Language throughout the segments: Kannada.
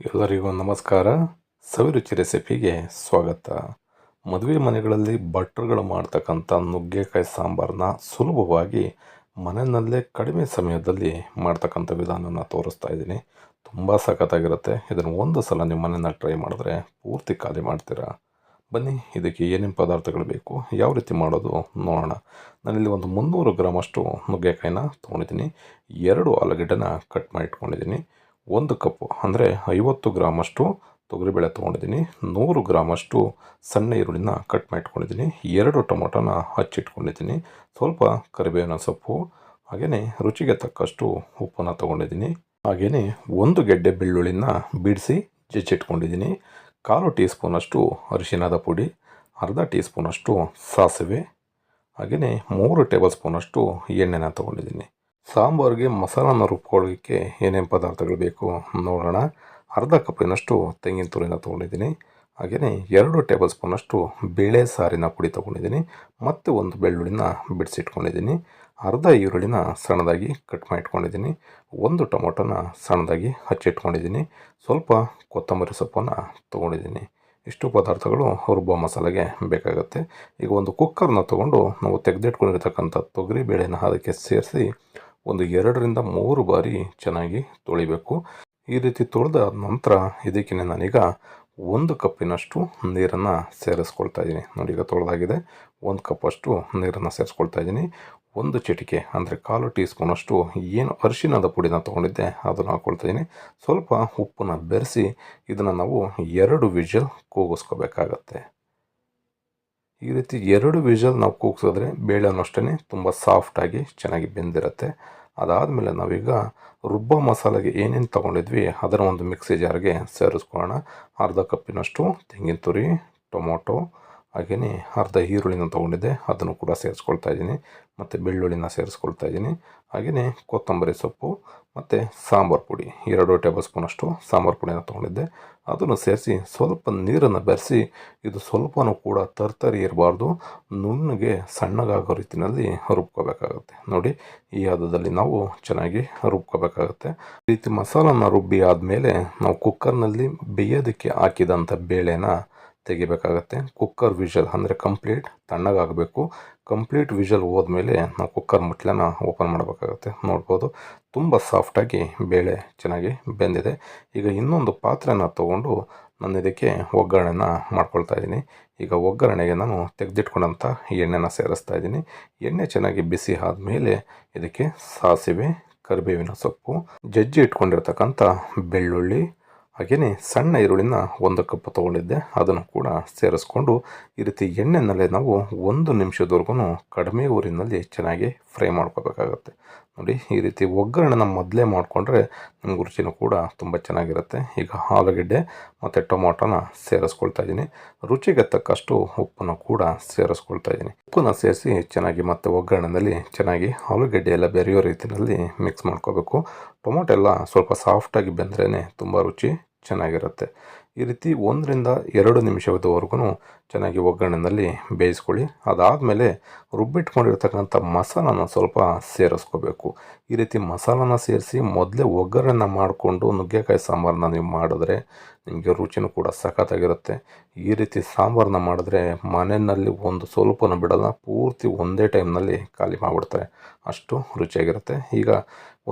ಎಲ್ಲರಿಗೂ ನಮಸ್ಕಾರ. ಸವಿರುಚಿ ರೆಸಿಪಿಗೆ ಸ್ವಾಗತ. ಮದುವೆ ಮನೆಗಳಲ್ಲಿ ಭಟ್ರುಗಳು ಮಾಡ್ತಕ್ಕಂಥ ನುಗ್ಗೆಕಾಯಿ ಸಾಂಬಾರನ್ನ ಸುಲಭವಾಗಿ ಮನೆಯಲ್ಲೇ ಕಡಿಮೆ ಸಮಯದಲ್ಲಿ ಮಾಡ್ತಕ್ಕಂಥ ವಿಧಾನನ ತೋರಿಸ್ತಾ ಇದ್ದೀನಿ. ತುಂಬ ಸಖತ್ತಾಗಿರುತ್ತೆ. ಇದನ್ನು ಒಂದು ಸಲ ನಿಮ್ಮ ಮನೆಯಲ್ಲಿ ಟ್ರೈ ಮಾಡಿದ್ರೆ ಪೂರ್ತಿ ಖಾಲಿ ಮಾಡ್ತೀರಾ? ಬನ್ನಿ, ಇದಕ್ಕೆ ಏನೇನು ಪದಾರ್ಥಗಳು ಬೇಕು, ಯಾವ ರೀತಿ ಮಾಡೋದು ನೋಡೋಣ. ನಾನಿಲ್ಲಿ ಒಂದು ಮುನ್ನೂರು ಗ್ರಾಮಷ್ಟು ನುಗ್ಗೆಕಾಯಿನ ತೊಗೊಂಡಿದ್ದೀನಿ. ಎರಡು ಆಲೂಗಡ್ಡೆನ ಕಟ್ ಮಾಡಿ ಇಟ್ಕೊಂಡಿದ್ದೀನಿ ಒಂದು ಕಪ್ಪು. ಅಂದರೆ ಐವತ್ತು ಗ್ರಾಮಷ್ಟು ತೊಗರಿಬೇಳೆ ತೊಗೊಂಡಿದ್ದೀನಿ. ನೂರು ಗ್ರಾಮಷ್ಟು ಸಣ್ಣ ಈರುಳ್ಳಿನ ಕಟ್ ಮಾಡಿಟ್ಕೊಂಡಿದ್ದೀನಿ. ಎರಡು ಟೊಮೊಟೊನ ಹಚ್ಚಿಟ್ಕೊಂಡಿದ್ದೀನಿ. ಸ್ವಲ್ಪ ಕರಿಬೇವಿನ ಸೊಪ್ಪು ಹಾಗೆಯೇ ರುಚಿಗೆ ತಕ್ಕಷ್ಟು ಉಪ್ಪನ್ನು ತೊಗೊಂಡಿದ್ದೀನಿ. ಹಾಗೆಯೇ ಒಂದು ಗೆಡ್ಡೆ ಬೆಳ್ಳುಳ್ಳಿನ ಬಿಡಿಸಿ ಜಜ್ಜಿಟ್ಕೊಂಡಿದ್ದೀನಿ. ಕಾಲು ಟೀ ಸ್ಪೂನಷ್ಟು ಅರಿಶಿನದ ಪುಡಿ, ಅರ್ಧ ಟೀ ಸ್ಪೂನಷ್ಟು ಸಾಸಿವೆ ಹಾಗೆಯೇ ಮೂರು ಟೇಬಲ್ ಸ್ಪೂನಷ್ಟು ಎಣ್ಣೆನ ತೊಗೊಂಡಿದ್ದೀನಿ. ಸಾಂಬಾರಿಗೆ ಮಸಾಲನ ರುಬ್ಕೊಳ್ಳೋಕ್ಕೆ ಏನೇನು ಪದಾರ್ಥಗಳು ಬೇಕು ನೋಡೋಣ. ಅರ್ಧ ಕಪ್ಪಿನಷ್ಟು ತೆಂಗಿನ ತುರಿನ ತೊಗೊಂಡಿದ್ದೀನಿ. ಹಾಗೆಯೇ ಎರಡು ಟೇಬಲ್ ಸ್ಪೂನಷ್ಟು ಬೇಳೆ ಸಾರಿನ ಪುಡಿ ತೊಗೊಂಡಿದ್ದೀನಿ. ಮತ್ತು ಒಂದು ಬೆಳ್ಳುಳ್ಳಿನ ಬಿಡಿಸಿಟ್ಕೊಂಡಿದ್ದೀನಿ. ಅರ್ಧ ಈರುಳ್ಳಿನ ಸಣ್ಣದಾಗಿ ಕಟ್ ಮಾಡಿಟ್ಕೊಂಡಿದ್ದೀನಿ. ಒಂದು ಟೊಮೊಟೊನ ಸಣ್ಣದಾಗಿ ಹಚ್ಚಿಟ್ಕೊಂಡಿದ್ದೀನಿ. ಸ್ವಲ್ಪ ಕೊತ್ತಂಬರಿ ಸೊಪ್ಪನ್ನು ತೊಗೊಂಡಿದ್ದೀನಿ. ಇಷ್ಟು ಪದಾರ್ಥಗಳು ರುಬ್ಬ ಮಸಾಲೆಗೆ ಬೇಕಾಗುತ್ತೆ. ಈಗ ಒಂದು ಕುಕ್ಕರ್ನ ತೊಗೊಂಡು ನಾವು ತೆಗೆದಿಟ್ಕೊಂಡಿರ್ತಕ್ಕಂಥ ತೊಗರಿ, ಬೇಳೆನ ಅದಕ್ಕೆ ಸೇರಿಸಿ ಒಂದು ಎರಡರಿಂದ ಮೂರು ಬಾರಿ ಚೆನ್ನಾಗಿ ತೊಳಿಬೇಕು. ಈ ರೀತಿ ತೊಳೆದ ನಂತರ ಇದಕ್ಕೆ ನಾನೀಗ ಒಂದು ಕಪ್ಪಿನಷ್ಟು ನೀರನ್ನು ಸೇರಿಸ್ಕೊಳ್ತಾ ಇದ್ದೀನಿ ನೋಡಿ ಈಗ ತೊಳೆದಾಗಿದೆ. ಒಂದು ಕಪ್ಪಷ್ಟು ನೀರನ್ನು ಸೇರಿಸ್ಕೊಳ್ತಾ ಇದ್ದೀನಿ ಒಂದು ಚಿಟಿಕೆ, ಅಂದರೆ ಕಾಲು ಟೀ ಸ್ಪೂನಷ್ಟು ಏನು ಅರಿಶಿನದ ಪುಡಿನ ತೊಗೊಂಡಿದ್ದೆ, ಅದನ್ನು ಹಾಕ್ಕೊಳ್ತಾ ಇದ್ದೀನಿ ಸ್ವಲ್ಪ ಉಪ್ಪನ್ನು ಬೆರೆಸಿ ಇದನ್ನು ನಾವು ಎರಡು ವಿಜಲ್ ಕೂಗಿಸ್ಕೋಬೇಕಾಗತ್ತೆ. ಈ ರೀತಿ ಎರಡು ವಿಷಲ್ ನಾವು ಕೂಗ್ಸಿದ್ರೆ ಬೇಳೆನೂ ಅಷ್ಟೇ ತುಂಬ ಸಾಫ್ಟಾಗಿ ಚೆನ್ನಾಗಿ ಬೆಂದಿರುತ್ತೆ. ಅದಾದಮೇಲೆ ನಾವೀಗ ರುಬ್ಬ ಮಸಾಲೆಗೆ ಏನೇನು ತೊಗೊಂಡಿದ್ವಿ ಅದರ ಒಂದು ಮಿಕ್ಸಿ ಜಾರ್ಗೆ ಸೇರಿಸ್ಕೊಳ್ಳೋಣ. ಅರ್ಧ ಕಪ್ಪಿನಷ್ಟು ತೆಂಗಿನ ತುರಿ, ಟೊಮೊಟೊ ಹಾಗೆಯೇ ಅರ್ಧ ಈರುಳ್ಳಿನ ತೊಗೊಂಡಿದ್ದೆ, ಅದನ್ನು ಕೂಡ ಸೇರಿಸ್ಕೊಳ್ತಾ ಇದ್ದೀನಿ. ಮತ್ತು ಬೆಳ್ಳುಳ್ಳಿನ ಸೇರಿಸ್ಕೊಳ್ತಾ ಇದ್ದೀನಿ. ಹಾಗೆಯೇ ಕೊತ್ತಂಬರಿ ಸೊಪ್ಪು, ಮತ್ತು ಸಾಂಬಾರು ಪುಡಿ, ಎರಡು ಟೇಬಲ್ ಸ್ಪೂನಷ್ಟು ಸಾಂಬಾರು ಪುಡಿನ ತೊಗೊಂಡಿದ್ದೆ. ಅದನ್ನು ಸೇರಿಸಿ ಸ್ವಲ್ಪ ನೀರನ್ನು ಬೆರೆಸಿ ಇದು ಸ್ವಲ್ಪನೂ ಕೂಡ ತರ್ತರಿ ಇರಬಾರ್ದು. ನುಣ್ಣಗೆ ಸಣ್ಣಗಾಗೋ ರೀತಿಯಲ್ಲಿ ರುಬ್ಕೋಬೇಕಾಗುತ್ತೆ. ನೋಡಿ, ಈ ಹದದಲ್ಲಿ ನಾವು ಚೆನ್ನಾಗಿ ರುಬ್ಕೋಬೇಕಾಗುತ್ತೆ. ಈ ರೀತಿ ಮಸಾಲನ ರುಬ್ಬಿ ಆದಮೇಲೆ ನಾವು ಕುಕ್ಕರ್ನಲ್ಲಿ ಬೇಯೋದಕ್ಕೆ ಹಾಕಿದಂಥ ಬೇಳೆನ ತೆಗಿಬೇಕಾಗತ್ತೆ. ಕುಕ್ಕರ್ ವಿಷಲ್ ಅಂದರೆ ಕಂಪ್ಲೀಟ್ ತಣ್ಣಗಾಗಬೇಕು. ಕಂಪ್ಲೀಟ್ ವಿಷಲ್ ಹೋದ್ಮೇಲೆ ನಾವು ಕುಕ್ಕರ್ ಮುಟ್ಲನ್ನ ಓಪನ್ ಮಾಡಬೇಕಾಗತ್ತೆ. ನೋಡ್ಬೋದು, ತುಂಬ ಸಾಫ್ಟಾಗಿ ಬೇಳೆ ಚೆನ್ನಾಗಿ ಬೆಂದಿದೆ. ಈಗ ಇನ್ನೊಂದು ಪಾತ್ರೆನ ತೊಗೊಂಡು ನಾನು ಇದಕ್ಕೆ ಒಗ್ಗರಣೆನ ಮಾಡ್ಕೊಳ್ತಾ ಇದ್ದೀನಿ. ಈಗ ಒಗ್ಗರಣೆಗೆ ನಾನು ತೆಗೆದಿಟ್ಕೊಂಡಂಥ ಎಣ್ಣೆನ ಸೇರಿಸ್ತಾ ಇದ್ದೀನಿ. ಎಣ್ಣೆ ಚೆನ್ನಾಗಿ ಬಿಸಿ ಆದಮೇಲೆ ಇದಕ್ಕೆ ಸಾಸಿವೆ, ಕರಿಬೇವಿನ ಸೊಪ್ಪು, ಜಜ್ಜಿ ಇಟ್ಕೊಂಡಿರ್ತಕ್ಕಂಥ ಬೆಳ್ಳುಳ್ಳಿ ಹಾಗೆಯೇ ಸಣ್ಣ ಈರುಳ್ಳಿನ ಒಂದು ಕಪ್ ತೊಗೊಂಡಿದ್ದೆ. ಅದನ್ನು ಕೂಡ ಸೇರಿಸ್ಕೊಂಡು ಈ ರೀತಿ ಎಣ್ಣೆನಲ್ಲೇ ನಾವು ಒಂದು ನಿಮಿಷದವರೆಗೂ ಕಡಿಮೆ ಊರಿನಲ್ಲಿ ಚೆನ್ನಾಗಿ ಫ್ರೈ ಮಾಡ್ಕೋಬೇಕಾಗತ್ತೆ. ನೋಡಿ, ಈ ರೀತಿ ಒಗ್ಗರಣೆನ ಮೊದಲೇ ಮಾಡಿಕೊಂಡ್ರೆ ನಮ್ಗೆ ರುಚಿನೂ ಕೂಡ ತುಂಬ ಚೆನ್ನಾಗಿರುತ್ತೆ. ಈಗ ಆಲೂಗಡ್ಡೆ ಮತ್ತು ಟೊಮೊಟೊನ ಸೇರಿಸ್ಕೊಳ್ತಾ ಇದ್ದೀನಿ. ರುಚಿಗೆ ತಕ್ಕಷ್ಟು ಉಪ್ಪನ್ನು ಕೂಡ ಸೇರಿಸ್ಕೊಳ್ತಾ ಇದ್ದೀನಿ. ಉಪ್ಪನ್ನು ಸೇರಿಸಿ ಚೆನ್ನಾಗಿ ಮತ್ತು ಒಗ್ಗರಣೆಯಲ್ಲಿ ಚೆನ್ನಾಗಿ ಆಲೂಗಡ್ಡೆ ಎಲ್ಲ ಬೆರೆಯೋ ರೀತಿಯಲ್ಲಿ ಮಿಕ್ಸ್ ಮಾಡ್ಕೋಬೇಕು. ಟೊಮೊಟೊ ಎಲ್ಲ ಸ್ವಲ್ಪ ಸಾಫ್ಟಾಗಿ ಬೆಂದ್ರೇ ತುಂಬ ರುಚಿ ಚೆನ್ನಾಗಿರುತ್ತೆ. ಈ ರೀತಿ ಒಂದರಿಂದ ಎರಡು ನಿಮಿಷದವರೆಗೂ ಚೆನ್ನಾಗಿ ಒಗ್ಗರಣೆಯಲ್ಲಿ ಬೇಯಿಸ್ಕೊಳ್ಳಿ. ಅದಾದಮೇಲೆ ರುಬ್ಬಿಟ್ಕೊಂಡಿರ್ತಕ್ಕಂಥ ಮಸಾಲಾನ ಸ್ವಲ್ಪ ಸೇರಿಸ್ಕೋಬೇಕು. ಈ ರೀತಿ ಮಸಾಲಾನ ಸೇರಿಸಿ ಮೊದಲೇ ಒಗ್ಗರಣೆನ ಮಾಡಿಕೊಂಡು ನುಗ್ಗೆಕಾಯಿ ಸಾಂಬಾರನ್ನ ನೀವು ಮಾಡಿದ್ರೆ ನಿಮಗೆ ರುಚಿನೂ ಕೂಡ ಸಖತ್ತಾಗಿರುತ್ತೆ. ಈ ರೀತಿ ಸಾಂಬಾರನ್ನ ಮಾಡಿದ್ರೆ ಮನೆಯಲ್ಲಿ ಒಂದು ಸ್ವಲ್ಪನೂ ಬಿಡಲ್ಲ, ಪೂರ್ತಿ ಒಂದೇ ಟೈಮ್ನಲ್ಲಿ ಖಾಲಿ ಮಾಡಿಬಿಡ್ತಾರೆ. ಅಷ್ಟು ರುಚಿಯಾಗಿರುತ್ತೆ. ಈಗ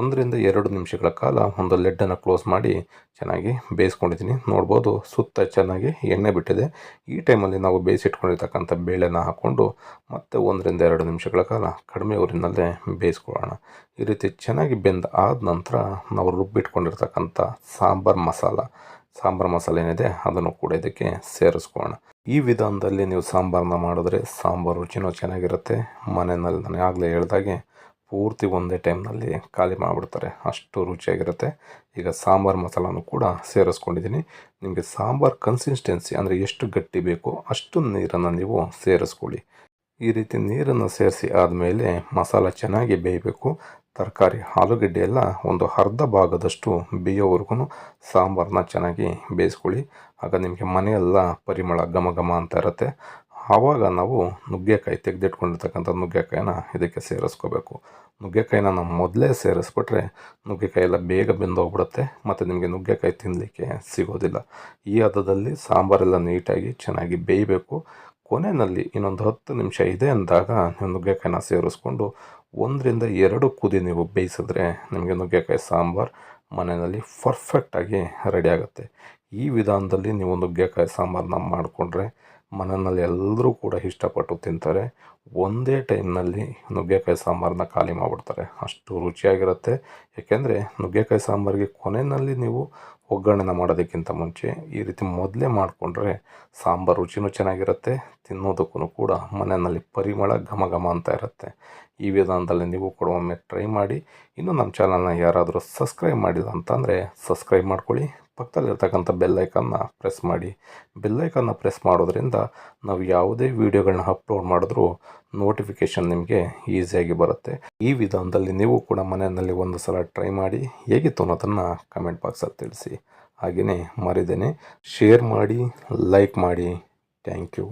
ಒಂದರಿಂದ ಎರಡು ನಿಮಿಷಗಳ ಕಾಲ ಒಂದು ಲೆಡ್ಡನ್ನು ಕ್ಲೋಸ್ ಮಾಡಿ ಚೆನ್ನಾಗಿ ಬೇಯಿಸ್ಕೊಂಡಿದ್ದೀನಿ. ನೋಡ್ಬೋದು ಸುತ್ತ ಚೆನ್ನಾಗಿ ಎಣ್ಣೆ ಬಿಟ್ಟಿದೆ. ಈ ಟೈಮಲ್ಲಿ ನಾವು ಬೇಯಿಸಿಟ್ಕೊಂಡಿರ್ತಕ್ಕಂಥ ಬೇಳೆನ ಹಾಕ್ಕೊಂಡು ಮತ್ತೆ ಒಂದರಿಂದ ಎರಡು ನಿಮಿಷಗಳ ಕಾಲ ಕಡಿಮೆ ಊರಿನಲ್ಲೇ ಬೇಯಿಸ್ಕೊಳ್ಳೋಣ. ಈ ರೀತಿ ಚೆನ್ನಾಗಿ ಬೆಂದ ಆದ ನಂತರ ನಾವು ರುಬ್ಬಿಟ್ಕೊಂಡಿರ್ತಕ್ಕಂಥ ಸಾಂಬಾರು ಮಸಾಲ ಸಾಂಬಾರು ಮಸಾಲೆ ಏನಿದೆ ಅದನ್ನು ಕೂಡ ಇದಕ್ಕೆ ಸೇರಿಸ್ಕೊಳ್ಳೋಣ. ಈ ವಿಧಾನದಲ್ಲಿ ನೀವು ಸಾಂಬಾರನ್ನ ಮಾಡಿದ್ರೆ ಸಾಂಬಾರು ರುಚಿನೂ ಚೆನ್ನಾಗಿರುತ್ತೆ. ಮನೆಯಲ್ಲಿ ನಾನು ಆಗಲೇ ಹೇಳ್ದಾಗೆ ಪೂರ್ತಿ ಒಂದೇ ಟೈಮ್ನಲ್ಲಿ ಖಾಲಿ ಮಾಡಿಬಿಡ್ತಾರೆ. ಅಷ್ಟು ರುಚಿಯಾಗಿರುತ್ತೆ. ಈಗ ಸಾಂಬಾರು ಮಸಾಲನೂ ಕೂಡ ಸೇರಿಸ್ಕೊಂಡಿದ್ದೀನಿ. ನಿಮಗೆ ಸಾಂಬಾರು ಕನ್ಸಿಸ್ಟೆನ್ಸಿ ಅಂದರೆ ಎಷ್ಟು ಗಟ್ಟಿ ಬೇಕೋ ಅಷ್ಟು ನೀರನ್ನು ನೀವು ಸೇರಿಸ್ಕೊಳ್ಳಿ. ಈ ರೀತಿ ನೀರನ್ನು ಸೇರಿಸಿ ಆದಮೇಲೆ ಮಸಾಲ ಚೆನ್ನಾಗಿ ಬೇಯಬೇಕು. ತರಕಾರಿ ಆಲೂಗಡ್ಡೆ ಎಲ್ಲ ಒಂದು ಅರ್ಧ ಭಾಗದಷ್ಟು ಬೇಯೋವರೆಗೂ ಸಾಂಬಾರನ್ನ ಚೆನ್ನಾಗಿ ಬೇಯಿಸ್ಕೊಳ್ಳಿ. ಆಗ ನಿಮಗೆ ಮನೆಯೆಲ್ಲ ಪರಿಮಳ ಘಮ ಘಮ ಅಂತ ಇರುತ್ತೆ. ಆವಾಗ ನಾವು ನುಗ್ಗೆಕಾಯಿ ತೆಗೆದಿಟ್ಕೊಂಡಿರ್ತಕ್ಕಂಥ ನುಗ್ಗೆಕಾಯಿನ ಇದಕ್ಕೆ ಸೇರಿಸ್ಕೋಬೇಕು. ನುಗ್ಗೆಕಾಯಿನ ನಾವು ಮೊದಲೇ ಸೇರಿಸ್ಬಿಟ್ರೆ ನುಗ್ಗೆಕಾಯಿ ಎಲ್ಲ ಬೇಗ ಬೆಂದೋಗ್ಬಿಡುತ್ತೆ. ಮತ್ತು ನಿಮಗೆ ನುಗ್ಗೆಕಾಯಿ ತಿನ್ನಲಿಕ್ಕೆ ಸಿಗೋದಿಲ್ಲ. ಈ ಹದದಲ್ಲಿ ಸಾಂಬಾರೆಲ್ಲ ನೀಟಾಗಿ ಚೆನ್ನಾಗಿ ಬೇಯಬೇಕು. ಕೊನೆಯಲ್ಲಿ ಇನ್ನೊಂದು ಹತ್ತು ನಿಮಿಷ ಇದೆ ಅಂದಾಗ ನೀವು ನುಗ್ಗೆಕಾಯಿನ ಸೇರಿಸ್ಕೊಂಡು ಒಂದರಿಂದ ಎರಡು ಕುದಿ ನೀವು ಬೇಯಿಸಿದ್ರೆ ನಿಮಗೆ ನುಗ್ಗೆಕಾಯಿ ಸಾಂಬಾರು ಮನೆಯಲ್ಲಿ ಪರ್ಫೆಕ್ಟಾಗಿ ರೆಡಿ ಆಗುತ್ತೆ. ಈ ವಿಧಾನದಲ್ಲಿ ನೀವು ನುಗ್ಗೆಕಾಯಿ ಸಾಂಬಾರನ್ನ ಮಾಡಿಕೊಂಡ್ರೆ ಮನೆಯಲ್ಲಿ ಎಲ್ಲರೂ ಕೂಡ ಇಷ್ಟಪಟ್ಟು ತಿಂತಾರೆ. ಒಂದೇ ಟೈಮ್ನಲ್ಲಿ ನುಗ್ಗೆಕಾಯಿ ಸಾಂಬಾರನ್ನ ಖಾಲಿ ಮಾಡಿಬಿಡ್ತಾರೆ. ಅಷ್ಟು ರುಚಿಯಾಗಿರುತ್ತೆ. ಏಕೆಂದರೆ ನುಗ್ಗೆಕಾಯಿ ಸಾಂಬಾರಿಗೆ ಕೊನೆಯಲ್ಲಿ ನೀವು ಒಗ್ಗರಣೆನ ಮಾಡೋದಕ್ಕಿಂತ ಮುಂಚೆ ಈ ರೀತಿ ಮೊದಲೇ ಮಾಡಿಕೊಂಡ್ರೆ ಸಾಂಬಾರು ರುಚಿನೂ ಚೆನ್ನಾಗಿರುತ್ತೆ ತಿನ್ನೋದಕ್ಕೂ ಕೂಡ ಮನೆಯಲ್ಲಿ ಪರಿಮಳ ಘಮ ಘಮ ಅಂತ ಇರುತ್ತೆ. ಈ ವಿಧಾನದಲ್ಲಿ ನೀವು ಕೂಡ ಒಮ್ಮೆ ಟ್ರೈ ಮಾಡಿ. ಇನ್ನು ನಮ್ಮ ಚಾನಲ್ನ ಯಾರಾದರೂ ಸಬ್ಸ್ಕ್ರೈಬ್ ಮಾಡಿಲ್ಲ ಅಂತಂದರೆ ಸಬ್ಸ್ಕ್ರೈಬ್ ಮಾಡ್ಕೊಳ್ಳಿ ಪಕ್ಕದಲ್ಲಿರ್ತಕ್ಕಂಥ ಬೆಲ್ಲೈಕನ್ನ ಪ್ರೆಸ್ ಮಾಡಿ. ಬೆಲ್ಲೈಕನ್ನ ಪ್ರೆಸ್ ಮಾಡೋದ್ರಿಂದ ನಾವು ಯಾವುದೇ ವೀಡಿಯೋಗಳನ್ನ ಅಪ್ಲೋಡ್ ಮಾಡಿದ್ರೂ ನೋಟಿಫಿಕೇಷನ್ ನಿಮಗೆ ಈಸಿಯಾಗಿ ಬರುತ್ತೆ. ಈ ವಿಧಾನದಲ್ಲಿ ನೀವು ಕೂಡ ಮನೆಯಲ್ಲಿ ಒಂದು ಸಲ ಟ್ರೈ ಮಾಡಿ ಹೇಗಿತ್ತು ಅನ್ನೋದನ್ನು ಕಮೆಂಟ್ ಬಾಕ್ಸಲ್ಲಿ ತಿಳಿಸಿ. ಹಾಗೆಯೇ ಮರಿದೇನೆ ಶೇರ್ ಮಾಡಿ ಲೈಕ್ ಮಾಡಿ. Thank you